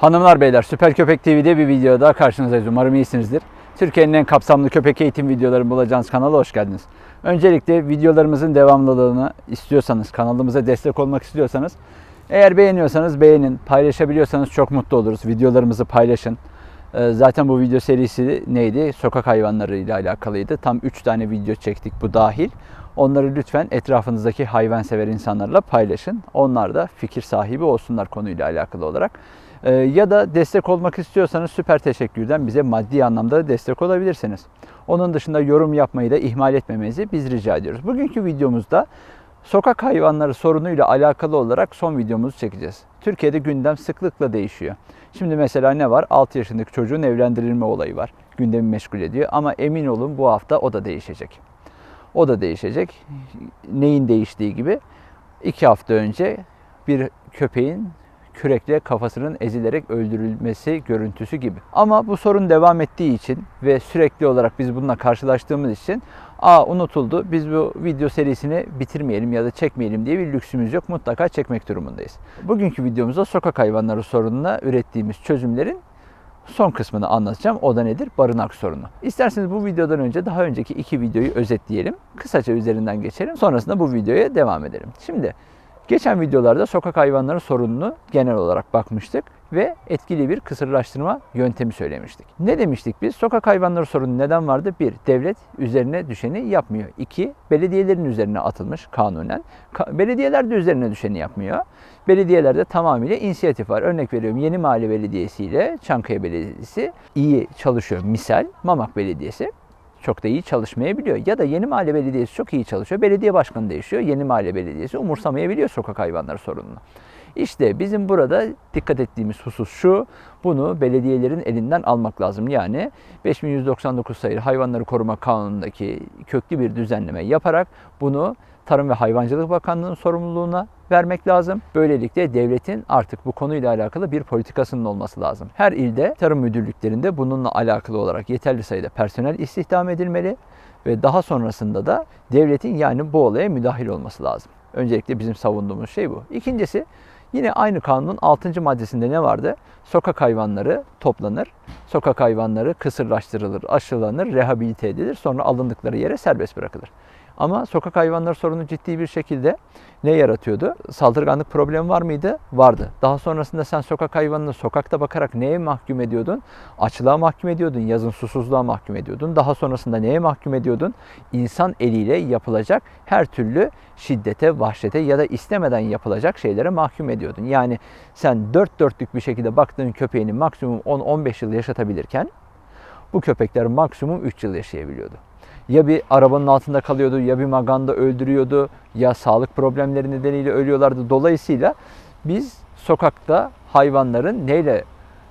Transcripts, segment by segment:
Hanımlar beyler Süper Köpek TV'de bir video daha karşınızdayız. Umarım iyisinizdir. Türkiye'nin en kapsamlı köpek eğitim videolarını bulacağınız kanala hoş geldiniz. Öncelikle videolarımızın devamlılığını istiyorsanız, kanalımıza destek olmak istiyorsanız eğer beğeniyorsanız beğenin, paylaşabiliyorsanız çok mutlu oluruz. Videolarımızı paylaşın. Ee, Zaten bu video serisi neydi? Sokak hayvanları ile alakalıydı. Tam 3 tane video çektik bu dahil. Onları lütfen etrafınızdaki hayvansever insanlarla paylaşın. Onlar da fikir sahibi olsunlar konuyla alakalı olarak. Ee, Ya da destek olmak istiyorsanız süper teşekkürden bize maddi anlamda destek olabilirsiniz. Onun dışında yorum yapmayı da ihmal etmemenizi biz rica ediyoruz. Bugünkü videomuzda sokak hayvanları sorunuyla alakalı olarak son videomuzu çekeceğiz. Türkiye'de gündem sıklıkla değişiyor. Şimdi mesela ne var? 6 yaşındaki çocuğun evlendirilme olayı var. Gündemi meşgul ediyor ama emin olun bu hafta o da değişecek. O da değişecek. Neyin değiştiği gibi iki hafta önce bir köpeğin kürekle kafasının ezilerek öldürülmesi görüntüsü gibi. Ama bu sorun devam ettiği için ve sürekli olarak biz bununla karşılaştığımız için aa unutuldu biz bu video serisini bitirmeyelim ya da çekmeyelim diye bir lüksümüz yok. Mutlaka çekmek durumundayız. Bugünkü videomuzda sokak hayvanları sorununa ürettiğimiz çözümlerin son kısmını anlatacağım. O da nedir? Barınak sorunu. İsterseniz bu videodan önce daha önceki iki videoyu özetleyelim. Kısaca üzerinden geçelim. Sonrasında bu videoya devam edelim. Şimdi geçen videolarda sokak hayvanları sorununu genel olarak bakmıştık ve etkili bir kısırlaştırma yöntemi söylemiştik. Ne demiştik biz? Sokak hayvanları sorunu neden vardı? Bir, devlet üzerine düşeni yapmıyor. İki, belediyelerin üzerine atılmış kanunen. Ka- belediyeler de üzerine düşeni yapmıyor. Belediyelerde tamamıyla inisiyatif var. Örnek veriyorum Yeni Mahalle Belediyesi ile Çankaya Belediyesi iyi çalışıyor. Misal Mamak Belediyesi çok da iyi çalışmayabiliyor. Ya da Yeni Mahalle Belediyesi çok iyi çalışıyor. Belediye başkanı değişiyor. Yeni Mahalle Belediyesi umursamayabiliyor sokak hayvanları sorununu. İşte bizim burada dikkat ettiğimiz husus şu, bunu belediyelerin elinden almak lazım. Yani 5199 sayılı Hayvanları Koruma Kanunu'ndaki köklü bir düzenleme yaparak bunu Tarım ve Hayvancılık Bakanlığı'nın sorumluluğuna vermek lazım. Böylelikle devletin artık bu konuyla alakalı bir politikasının olması lazım. Her ilde tarım müdürlüklerinde bununla alakalı olarak yeterli sayıda personel istihdam edilmeli ve daha sonrasında da devletin yani bu olaya müdahil olması lazım. Öncelikle bizim savunduğumuz şey bu. İkincisi yine aynı kanunun 6. maddesinde ne vardı? Sokak hayvanları toplanır. Sokak hayvanları kısırlaştırılır, aşılanır, rehabilite edilir. Sonra alındıkları yere serbest bırakılır. Ama sokak hayvanları sorunu ciddi bir şekilde ne yaratıyordu? Saldırganlık problemi var mıydı? Vardı. Daha sonrasında sen sokak hayvanını sokakta bakarak neye mahkum ediyordun? Açlığa mahkum ediyordun, yazın susuzluğa mahkum ediyordun. Daha sonrasında neye mahkum ediyordun? İnsan eliyle yapılacak her türlü şiddete, vahşete ya da istemeden yapılacak şeylere mahkum ediyordun. Yani sen dört dörtlük bir şekilde baktığın köpeğini maksimum 10-15 yıl yaşatabilirken bu köpekler maksimum 3 yıl yaşayabiliyordu ya bir arabanın altında kalıyordu ya bir maganda öldürüyordu ya sağlık problemleri nedeniyle ölüyorlardı. Dolayısıyla biz sokakta hayvanların neyle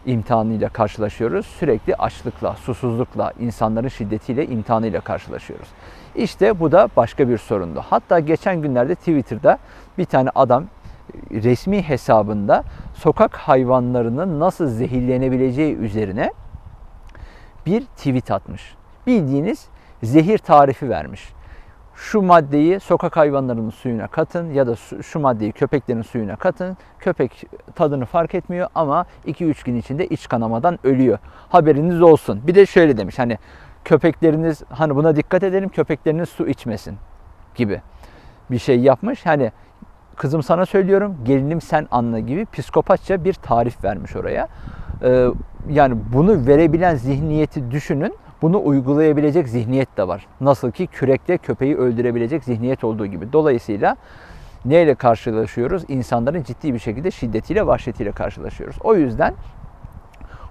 imtihanıyla karşılaşıyoruz? Sürekli açlıkla, susuzlukla, insanların şiddetiyle imtihanıyla karşılaşıyoruz. İşte bu da başka bir sorundu. Hatta geçen günlerde Twitter'da bir tane adam resmi hesabında sokak hayvanlarının nasıl zehirlenebileceği üzerine bir tweet atmış. Bildiğiniz zehir tarifi vermiş. Şu maddeyi sokak hayvanlarının suyuna katın ya da şu maddeyi köpeklerin suyuna katın. Köpek tadını fark etmiyor ama 2-3 gün içinde iç kanamadan ölüyor. Haberiniz olsun. Bir de şöyle demiş hani köpekleriniz hani buna dikkat edelim köpekleriniz su içmesin gibi bir şey yapmış. Hani kızım sana söylüyorum gelinim sen anla gibi psikopatça bir tarif vermiş oraya. Ee, yani bunu verebilen zihniyeti düşünün. Bunu uygulayabilecek zihniyet de var. Nasıl ki kürekle köpeği öldürebilecek zihniyet olduğu gibi. Dolayısıyla neyle karşılaşıyoruz? İnsanların ciddi bir şekilde şiddetiyle, vahşetiyle karşılaşıyoruz. O yüzden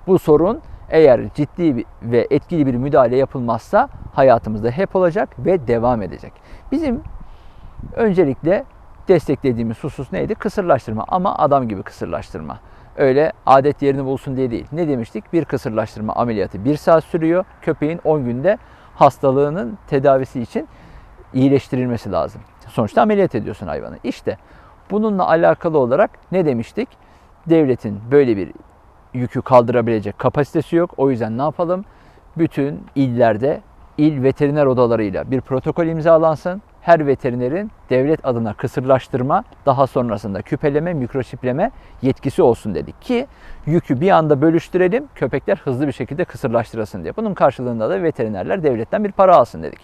bu sorun eğer ciddi ve etkili bir müdahale yapılmazsa hayatımızda hep olacak ve devam edecek. Bizim öncelikle desteklediğimiz husus neydi? Kısırlaştırma ama adam gibi kısırlaştırma. Öyle adet yerini bulsun diye değil. Ne demiştik? Bir kısırlaştırma ameliyatı bir saat sürüyor. Köpeğin 10 günde hastalığının tedavisi için iyileştirilmesi lazım. Sonuçta ameliyat ediyorsun hayvanı. İşte bununla alakalı olarak ne demiştik? Devletin böyle bir yükü kaldırabilecek kapasitesi yok. O yüzden ne yapalım? Bütün illerde il veteriner odalarıyla bir protokol imzalansın. Her veterinerin devlet adına kısırlaştırma, daha sonrasında küpeleme, mikroçipleme yetkisi olsun dedik ki yükü bir anda bölüştürelim, köpekler hızlı bir şekilde kısırlaştırılsın diye. Bunun karşılığında da veterinerler devletten bir para alsın dedik.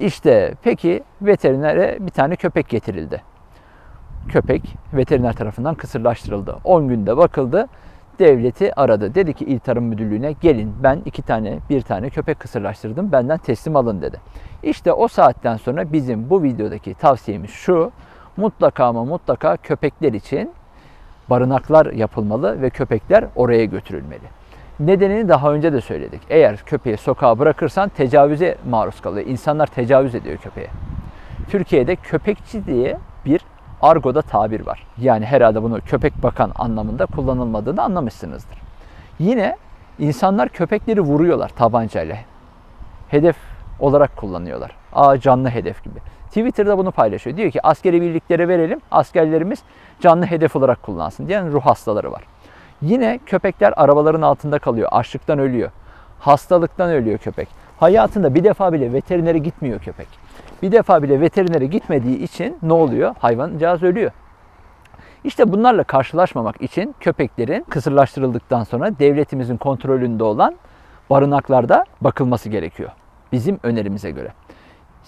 İşte peki veterinere bir tane köpek getirildi. Köpek veteriner tarafından kısırlaştırıldı. 10 günde bakıldı. Devleti aradı. Dedi ki İl Tarım Müdürlüğü'ne gelin ben iki tane bir tane köpek kısırlaştırdım benden teslim alın dedi. İşte o saatten sonra bizim bu videodaki tavsiyemiz şu. Mutlaka ama mutlaka köpekler için barınaklar yapılmalı ve köpekler oraya götürülmeli. Nedenini daha önce de söyledik. Eğer köpeği sokağa bırakırsan tecavüze maruz kalıyor. İnsanlar tecavüz ediyor köpeğe. Türkiye'de köpekçi diye bir argoda tabir var. Yani herhalde bunu köpek bakan anlamında kullanılmadığını anlamışsınızdır. Yine insanlar köpekleri vuruyorlar tabancayla. Hedef olarak kullanıyorlar. Aa canlı hedef gibi. Twitter'da bunu paylaşıyor. Diyor ki askeri birliklere verelim, askerlerimiz canlı hedef olarak kullansın diyen ruh hastaları var. Yine köpekler arabaların altında kalıyor, açlıktan ölüyor. Hastalıktan ölüyor köpek. Hayatında bir defa bile veterinere gitmiyor köpek. Bir defa bile veterinere gitmediği için ne oluyor? Hayvancağız ölüyor. İşte bunlarla karşılaşmamak için köpeklerin kısırlaştırıldıktan sonra devletimizin kontrolünde olan barınaklarda bakılması gerekiyor. Bizim önerimize göre.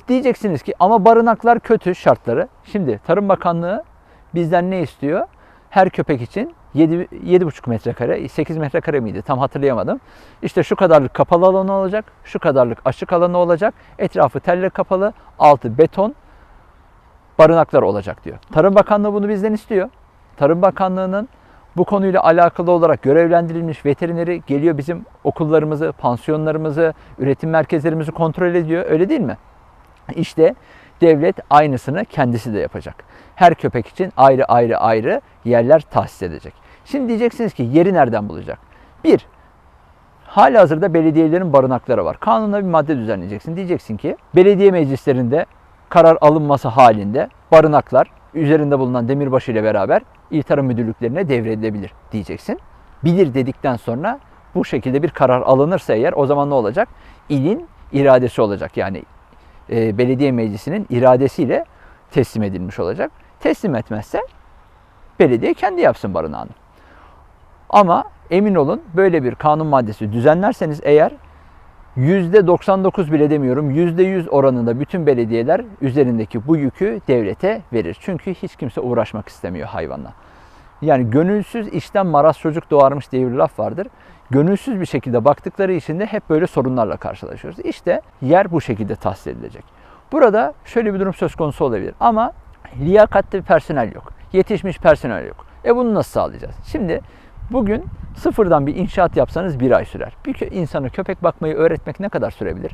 Diyeceksiniz ki ama barınaklar kötü şartları. Şimdi Tarım Bakanlığı bizden ne istiyor? Her köpek için 7 7,5 metrekare, 8 metrekare miydi? Tam hatırlayamadım. İşte şu kadarlık kapalı alanı olacak, şu kadarlık açık alanı olacak. Etrafı telle kapalı, altı beton barınaklar olacak diyor. Tarım Bakanlığı bunu bizden istiyor. Tarım Bakanlığı'nın bu konuyla alakalı olarak görevlendirilmiş veterineri geliyor bizim okullarımızı, pansiyonlarımızı, üretim merkezlerimizi kontrol ediyor. Öyle değil mi? İşte devlet aynısını kendisi de yapacak. Her köpek için ayrı ayrı ayrı yerler tahsis edecek. Şimdi diyeceksiniz ki yeri nereden bulacak? Bir, hala hazırda belediyelerin barınakları var. Kanuna bir madde düzenleyeceksin. Diyeceksin ki belediye meclislerinde karar alınması halinde barınaklar üzerinde bulunan demirbaşı ile beraber İl Tarım Müdürlüklerine devredilebilir diyeceksin. Bilir dedikten sonra bu şekilde bir karar alınırsa eğer o zaman ne olacak? İlin iradesi olacak. Yani e, belediye meclisinin iradesiyle teslim edilmiş olacak. Teslim etmezse belediye kendi yapsın barınağını. Ama emin olun böyle bir kanun maddesi düzenlerseniz eğer %99 bile demiyorum %100 oranında bütün belediyeler üzerindeki bu yükü devlete verir. Çünkü hiç kimse uğraşmak istemiyor hayvanla. Yani gönülsüz işten maraz çocuk doğarmış diye bir laf vardır. Gönülsüz bir şekilde baktıkları için de hep böyle sorunlarla karşılaşıyoruz. İşte yer bu şekilde tahsis edilecek. Burada şöyle bir durum söz konusu olabilir ama liyakatli personel yok. Yetişmiş personel yok. E bunu nasıl sağlayacağız? Şimdi bugün sıfırdan bir inşaat yapsanız bir ay sürer. Bir insana köpek bakmayı öğretmek ne kadar sürebilir?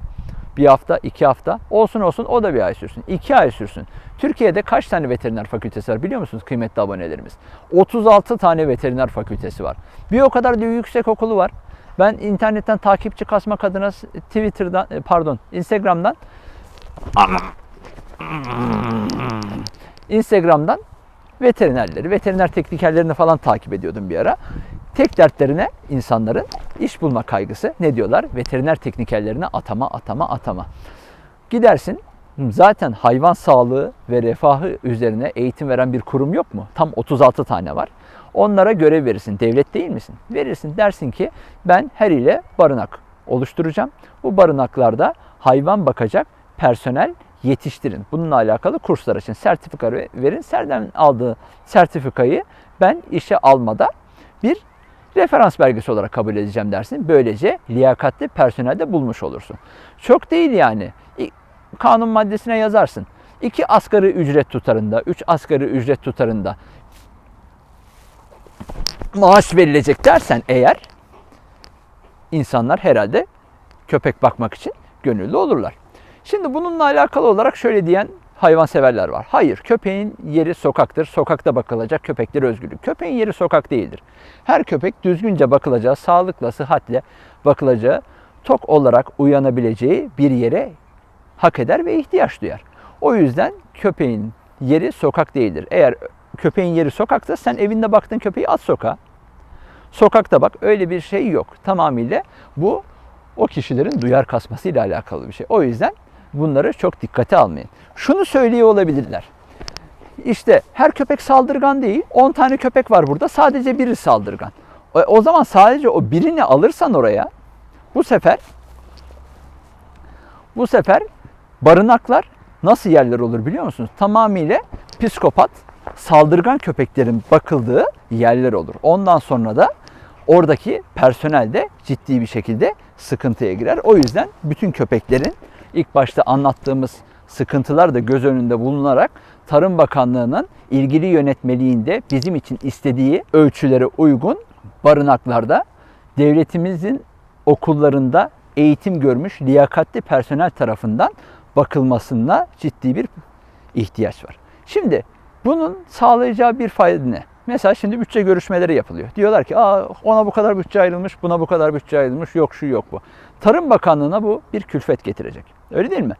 Bir hafta, iki hafta. Olsun olsun o da bir ay sürsün. iki ay sürsün. Türkiye'de kaç tane veteriner fakültesi var biliyor musunuz kıymetli abonelerimiz? 36 tane veteriner fakültesi var. Bir o kadar da yüksek okulu var. Ben internetten takipçi kasmak adına Twitter'dan e, pardon Instagram'dan Instagram'dan veterinerleri, veteriner teknikerlerini falan takip ediyordum bir ara. Tek dertlerine insanların iş bulma kaygısı. Ne diyorlar? Veteriner teknikerlerine atama, atama, atama. Gidersin zaten hayvan sağlığı ve refahı üzerine eğitim veren bir kurum yok mu? Tam 36 tane var. Onlara görev verirsin. Devlet değil misin? Verirsin. Dersin ki ben her ile barınak oluşturacağım. Bu barınaklarda hayvan bakacak personel yetiştirin. Bununla alakalı kurslar için sertifika verin. Serden aldığı sertifikayı ben işe almada bir referans belgesi olarak kabul edeceğim dersin. Böylece liyakatli personel de bulmuş olursun. Çok değil yani. Kanun maddesine yazarsın. İki asgari ücret tutarında, üç asgari ücret tutarında maaş verilecek dersen eğer insanlar herhalde köpek bakmak için gönüllü olurlar. Şimdi bununla alakalı olarak şöyle diyen hayvanseverler var. Hayır, köpeğin yeri sokaktır. Sokakta bakılacak köpekler özgürlük. Köpeğin yeri sokak değildir. Her köpek düzgünce bakılacağı, sağlıkla, sıhhatle bakılacağı, tok olarak uyanabileceği bir yere hak eder ve ihtiyaç duyar. O yüzden köpeğin yeri sokak değildir. Eğer köpeğin yeri sokakta sen evinde baktığın köpeği at sokağa. Sokakta bak öyle bir şey yok. Tamamıyla bu o kişilerin duyar kasması ile alakalı bir şey. O yüzden bunları çok dikkate almayın. Şunu söylüyor olabilirler. İşte her köpek saldırgan değil. 10 tane köpek var burada. Sadece biri saldırgan. O, o zaman sadece o birini alırsan oraya bu sefer bu sefer barınaklar nasıl yerler olur biliyor musunuz? Tamamıyla psikopat, saldırgan köpeklerin bakıldığı yerler olur. Ondan sonra da oradaki personel de ciddi bir şekilde sıkıntıya girer. O yüzden bütün köpeklerin ilk başta anlattığımız sıkıntılar da göz önünde bulunarak Tarım Bakanlığı'nın ilgili yönetmeliğinde bizim için istediği ölçülere uygun barınaklarda devletimizin okullarında eğitim görmüş liyakatli personel tarafından bakılmasına ciddi bir ihtiyaç var. Şimdi bunun sağlayacağı bir fayda ne? Mesela şimdi bütçe görüşmeleri yapılıyor. Diyorlar ki Aa, ona bu kadar bütçe ayrılmış, buna bu kadar bütçe ayrılmış, yok şu yok bu. Tarım Bakanlığı'na bu bir külfet getirecek. Öyle değil mi?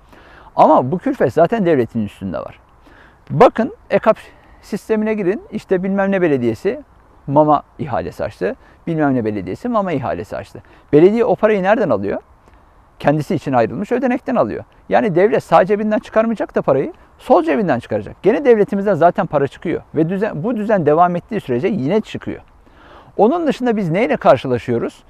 Ama bu külfet zaten devletin üstünde var. Bakın EKAP sistemine girin. İşte bilmem ne belediyesi mama ihalesi açtı. Bilmem ne belediyesi mama ihalesi açtı. Belediye o parayı nereden alıyor? Kendisi için ayrılmış ödenekten alıyor. Yani devlet sağ cebinden çıkarmayacak da parayı sol cebinden çıkaracak. Gene devletimizden zaten para çıkıyor. Ve düzen, bu düzen devam ettiği sürece yine çıkıyor. Onun dışında biz neyle karşılaşıyoruz?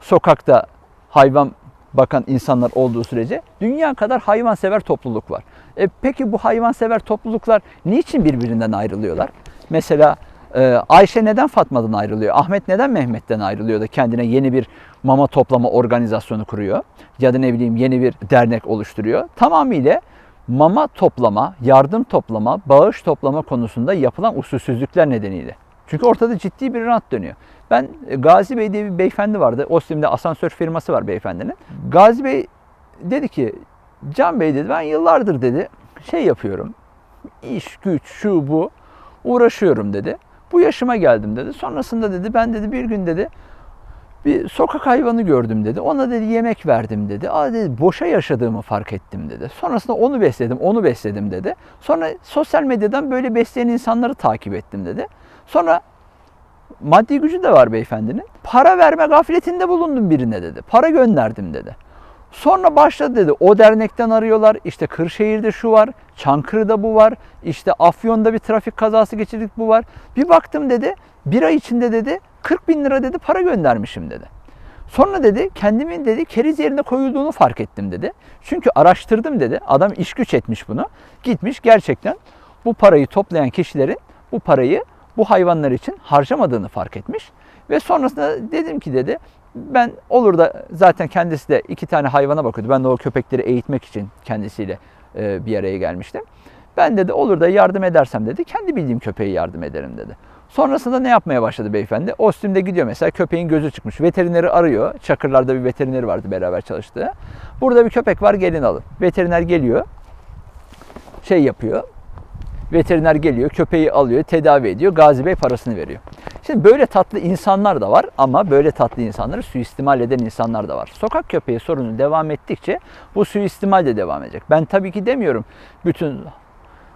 Sokakta hayvan bakan insanlar olduğu sürece dünya kadar hayvansever topluluk var. E peki bu hayvansever topluluklar niçin birbirinden ayrılıyorlar? Mesela e, Ayşe neden Fatma'dan ayrılıyor? Ahmet neden Mehmet'ten ayrılıyor da kendine yeni bir mama toplama organizasyonu kuruyor? Ya da ne bileyim yeni bir dernek oluşturuyor. Tamamıyla mama toplama, yardım toplama, bağış toplama konusunda yapılan usulsüzlükler nedeniyle. Çünkü ortada ciddi bir rant dönüyor. Ben e, Gazi Bey diye bir beyefendi vardı. Ostim'de asansör firması var beyefendinin. Gazi Bey dedi ki Can Bey dedi ben yıllardır dedi şey yapıyorum. İş, güç, şu bu uğraşıyorum dedi. Bu yaşıma geldim dedi. Sonrasında dedi ben dedi bir gün dedi bir sokak hayvanı gördüm dedi. Ona dedi yemek verdim dedi. Aa dedi boşa yaşadığımı fark ettim dedi. Sonrasında onu besledim, onu besledim dedi. Sonra sosyal medyadan böyle besleyen insanları takip ettim dedi. Sonra maddi gücü de var beyefendinin. Para verme gafletinde bulundum birine dedi. Para gönderdim dedi. Sonra başladı dedi. O dernekten arıyorlar. İşte Kırşehir'de şu var. Çankırı'da bu var. İşte Afyon'da bir trafik kazası geçirdik bu var. Bir baktım dedi. Bir ay içinde dedi 40 bin lira dedi para göndermişim dedi. Sonra dedi kendimin dedi keriz yerine koyulduğunu fark ettim dedi. Çünkü araştırdım dedi. Adam iş güç etmiş bunu. Gitmiş gerçekten bu parayı toplayan kişilerin bu parayı bu hayvanlar için harcamadığını fark etmiş. Ve sonrasında dedim ki dedi ben olur da zaten kendisi de iki tane hayvana bakıyordu. Ben de o köpekleri eğitmek için kendisiyle e, bir araya gelmiştim. Ben dedi olur da yardım edersem dedi kendi bildiğim köpeği yardım ederim dedi. Sonrasında ne yapmaya başladı beyefendi? Ostim'de gidiyor mesela köpeğin gözü çıkmış. Veterineri arıyor. Çakırlar'da bir veterineri vardı beraber çalıştığı. Burada bir köpek var gelin alın. Veteriner geliyor. Şey yapıyor. Veteriner geliyor, köpeği alıyor, tedavi ediyor. Gazi Bey parasını veriyor. Şimdi böyle tatlı insanlar da var ama böyle tatlı insanları suistimal eden insanlar da var. Sokak köpeği sorunu devam ettikçe bu suistimal de devam edecek. Ben tabii ki demiyorum bütün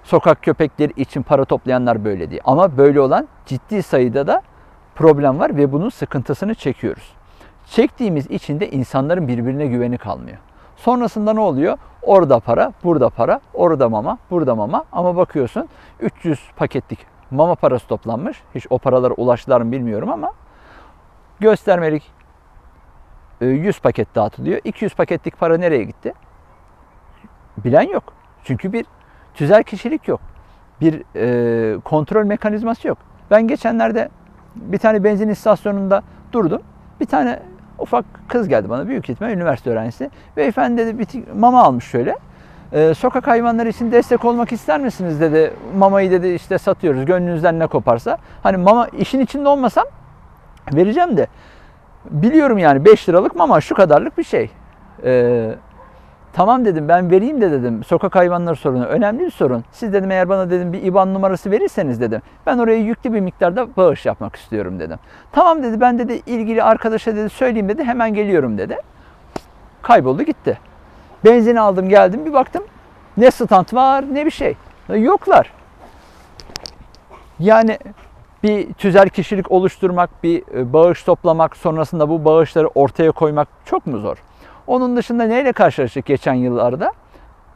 sokak köpekleri için para toplayanlar böyle değil. Ama böyle olan ciddi sayıda da problem var ve bunun sıkıntısını çekiyoruz. Çektiğimiz için de insanların birbirine güveni kalmıyor. Sonrasında ne oluyor? Orada para, burada para, orada mama, burada mama. Ama bakıyorsun 300 paketlik mama parası toplanmış. Hiç o paralara ulaştılar mı bilmiyorum ama göstermelik 100 e, paket dağıtılıyor. 200 paketlik para nereye gitti? Bilen yok. Çünkü bir tüzel kişilik yok. Bir e, kontrol mekanizması yok. Ben geçenlerde bir tane benzin istasyonunda durdum. Bir tane ufak kız geldi bana büyük ihtimal üniversite öğrencisi. Beyefendi dedi bir mama almış şöyle. Ee, sokak hayvanları için destek olmak ister misiniz dedi. Mamayı dedi işte satıyoruz gönlünüzden ne koparsa. Hani mama işin içinde olmasam vereceğim de. Biliyorum yani 5 liralık mama şu kadarlık bir şey. Ee, tamam dedim ben vereyim de dedim. Sokak hayvanları sorunu önemli bir sorun. Siz dedim eğer bana dedim bir IBAN numarası verirseniz dedim. Ben oraya yüklü bir miktarda bağış yapmak istiyorum dedim. Tamam dedi ben dedi ilgili arkadaşa dedi söyleyeyim dedi hemen geliyorum dedi. Kayboldu gitti. Benzini aldım geldim bir baktım ne stand var ne bir şey. Yoklar. Yani bir tüzel kişilik oluşturmak, bir e, bağış toplamak, sonrasında bu bağışları ortaya koymak çok mu zor? Onun dışında neyle karşılaştık geçen yıllarda?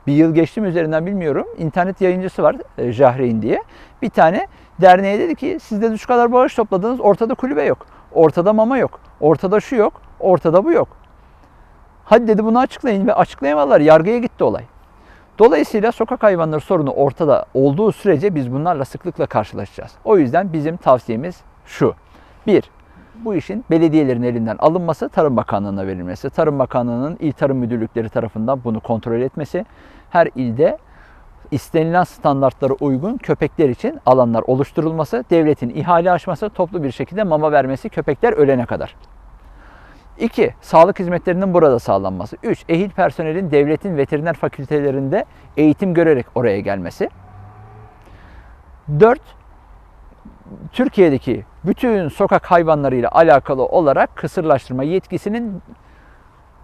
bir yıl geçti mi üzerinden bilmiyorum. İnternet yayıncısı var e, Jahreyn diye. Bir tane derneğe dedi ki siz de şu kadar bağış topladınız ortada kulübe yok. Ortada mama yok. Ortada şu yok. Ortada bu yok. Hadi dedi bunu açıklayın ve açıklayamadılar. Yargıya gitti olay. Dolayısıyla sokak hayvanları sorunu ortada olduğu sürece biz bunlarla sıklıkla karşılaşacağız. O yüzden bizim tavsiyemiz şu. Bir, bu işin belediyelerin elinden alınması, Tarım Bakanlığı'na verilmesi. Tarım Bakanlığı'nın il tarım müdürlükleri tarafından bunu kontrol etmesi. Her ilde istenilen standartlara uygun köpekler için alanlar oluşturulması, devletin ihale açması, toplu bir şekilde mama vermesi köpekler ölene kadar. 2. Sağlık hizmetlerinin burada sağlanması. 3. Ehil personelin devletin veteriner fakültelerinde eğitim görerek oraya gelmesi. 4. Türkiye'deki bütün sokak hayvanlarıyla alakalı olarak kısırlaştırma yetkisinin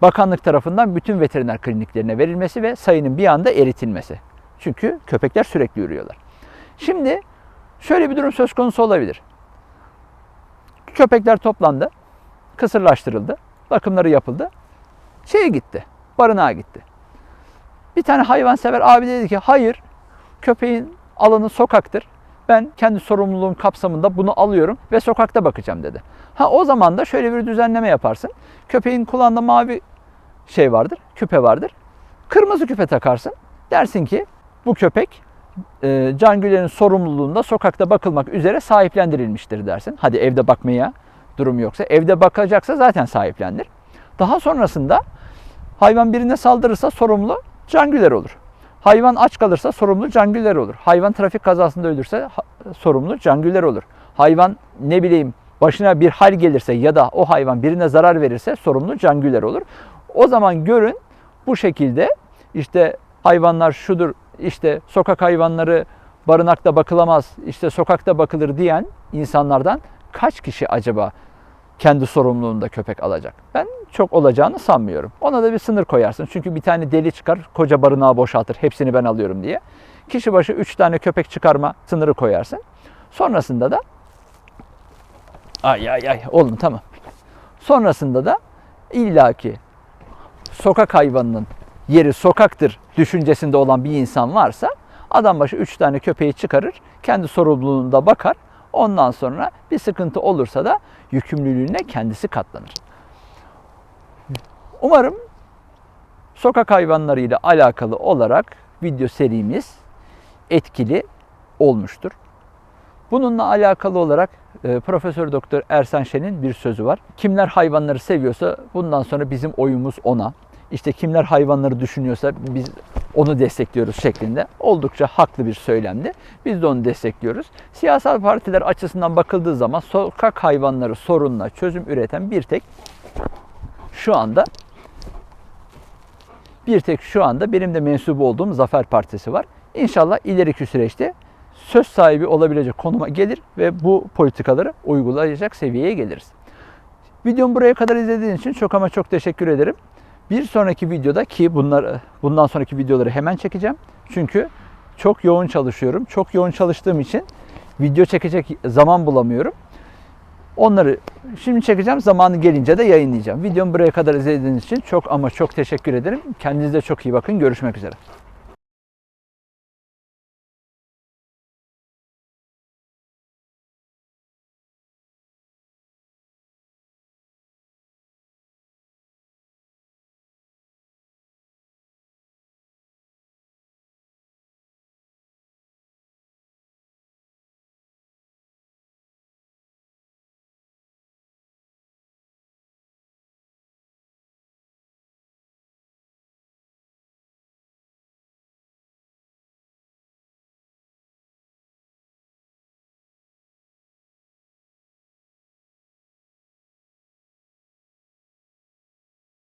bakanlık tarafından bütün veteriner kliniklerine verilmesi ve sayının bir anda eritilmesi. Çünkü köpekler sürekli yürüyorlar. Şimdi şöyle bir durum söz konusu olabilir. Köpekler toplandı, kısırlaştırıldı, bakımları yapıldı. Şeye gitti, barınağa gitti. Bir tane hayvansever abi dedi ki hayır köpeğin alanı sokaktır. Ben kendi sorumluluğum kapsamında bunu alıyorum ve sokakta bakacağım dedi. Ha o zaman da şöyle bir düzenleme yaparsın. Köpeğin kulağında mavi şey vardır, küpe vardır. Kırmızı küpe takarsın. Dersin ki bu köpek e, Can Güler'in sorumluluğunda sokakta bakılmak üzere sahiplendirilmiştir dersin. Hadi evde bakmaya durum yoksa. Evde bakacaksa zaten sahiplendir. Daha sonrasında hayvan birine saldırırsa sorumlu Can Güler olur. Hayvan aç kalırsa sorumlu Can Güler olur. Hayvan trafik kazasında ölürse sorumlu Can Güler olur. Hayvan ne bileyim başına bir hal gelirse ya da o hayvan birine zarar verirse sorumlu Can Güler olur. O zaman görün bu şekilde işte hayvanlar şudur işte sokak hayvanları barınakta bakılamaz işte sokakta bakılır diyen insanlardan kaç kişi acaba kendi sorumluluğunda köpek alacak? Ben çok olacağını sanmıyorum. Ona da bir sınır koyarsın. Çünkü bir tane deli çıkar, koca barınağı boşaltır, hepsini ben alıyorum diye. Kişi başı 3 tane köpek çıkarma sınırı koyarsın. Sonrasında da ay ay ay oğlum tamam. Sonrasında da illaki sokak hayvanının yeri sokaktır düşüncesinde olan bir insan varsa adam başı 3 tane köpeği çıkarır, kendi sorumluluğunda bakar. Ondan sonra bir sıkıntı olursa da yükümlülüğüne kendisi katlanır. Umarım sokak hayvanlarıyla alakalı olarak video serimiz etkili olmuştur. Bununla alakalı olarak e, Profesör Doktor Ersan Şen'in bir sözü var. Kimler hayvanları seviyorsa bundan sonra bizim oyumuz ona. İşte kimler hayvanları düşünüyorsa biz onu destekliyoruz şeklinde. Oldukça haklı bir söylemdi. Biz de onu destekliyoruz. Siyasal partiler açısından bakıldığı zaman sokak hayvanları sorununa çözüm üreten bir tek şu anda bir tek şu anda benim de mensubu olduğum Zafer Partisi var. İnşallah ileriki süreçte söz sahibi olabilecek konuma gelir ve bu politikaları uygulayacak seviyeye geliriz. Videomu buraya kadar izlediğiniz için çok ama çok teşekkür ederim. Bir sonraki videoda ki bunlar bundan sonraki videoları hemen çekeceğim. Çünkü çok yoğun çalışıyorum. Çok yoğun çalıştığım için video çekecek zaman bulamıyorum. Onları şimdi çekeceğim. Zamanı gelince de yayınlayacağım. Videomu buraya kadar izlediğiniz için çok ama çok teşekkür ederim. Kendinize çok iyi bakın. Görüşmek üzere.